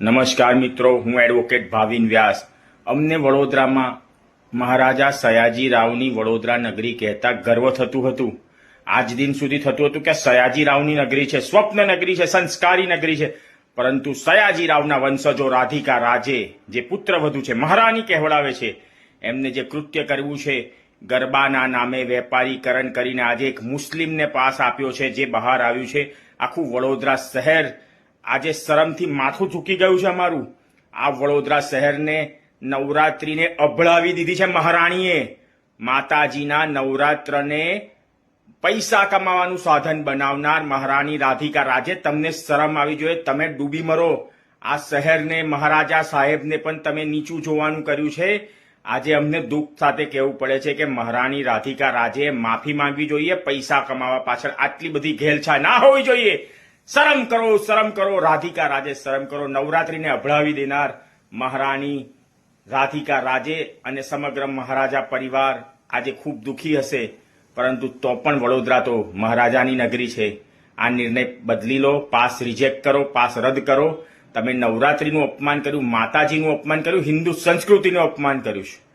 નમસ્કાર મિત્રો, હું એડવોકેટ ભાવિન વ્યાસ. અમને વડોદરામાં મહારાજા સયાજી રાવની વડોદરા નગરી કહેતા ગર્વ થતું હતું. આજ દિન સુધી થતું હતું કે સયાજી રાવની નગરી છે, સ્વપ્ન નગરી છે, સંસ્કારી નગરી છે. પરંતુ સયાજી રાવના વંશજો રાધિકા રાજે જે પુત્રવધુ છે, મહારાણી કહેવડાવે છે, એમને જે કૃત્ય કરવું છે, ગરબાના નામે વેપારીકરણ કરીને આજે એક મુસ્લિમને પાસ આપ્યો છે, જે બહાર આવ્યું છે. આખું વડોદરા શહેર આજે શરમથી માથું ઝૂકી ગયું છે અમારું. આ વડોદરા શહેરને નવરાત્રિને અભળાવી દીધી છે મહારાણીએ. માતાજીના નવરાત્રને પૈસા કમાવાનું સાધન બનાવનાર મહારાણી રાધિકા રાજે તમને શરમ આવી જોઈએ, તમે ડૂબી મરો. આ શહેરને મહારાજા સાહેબને પણ તમે નીચું જોવાનું કર્યું છે. આજે અમને દુઃખ સાથે કહેવું પડે છે કે મહારાણી રાધિકા રાજે માફી માંગવી જોઈએ, પૈસા કમાવા પાછળ આટલી બધી ઘેલછા ના હોવી જોઈએ. શરમ કરો શરમ કરો, રાધિકા રાજે શરમ કરો, નવરાત્રીને અભળાવી દેનાર મહારાણી રાધિકા રાજે અને સમગ્ર મહારાજા પરિવાર આજે ખૂબ દુઃખી હશે, પરંતુ તો પણ વડોદરા તો મહારાજાની નગરી છે. આ નિર્ણય બદલી લો, પાસ રિજેક્ટ કરો, પાસ રદ કરો. તમે નવરાત્રીનું અપમાન કર્યું, માતાજીનું અપમાન કર્યું, હિન્દુ સંસ્કૃતિનું અપમાન કર્યું છે.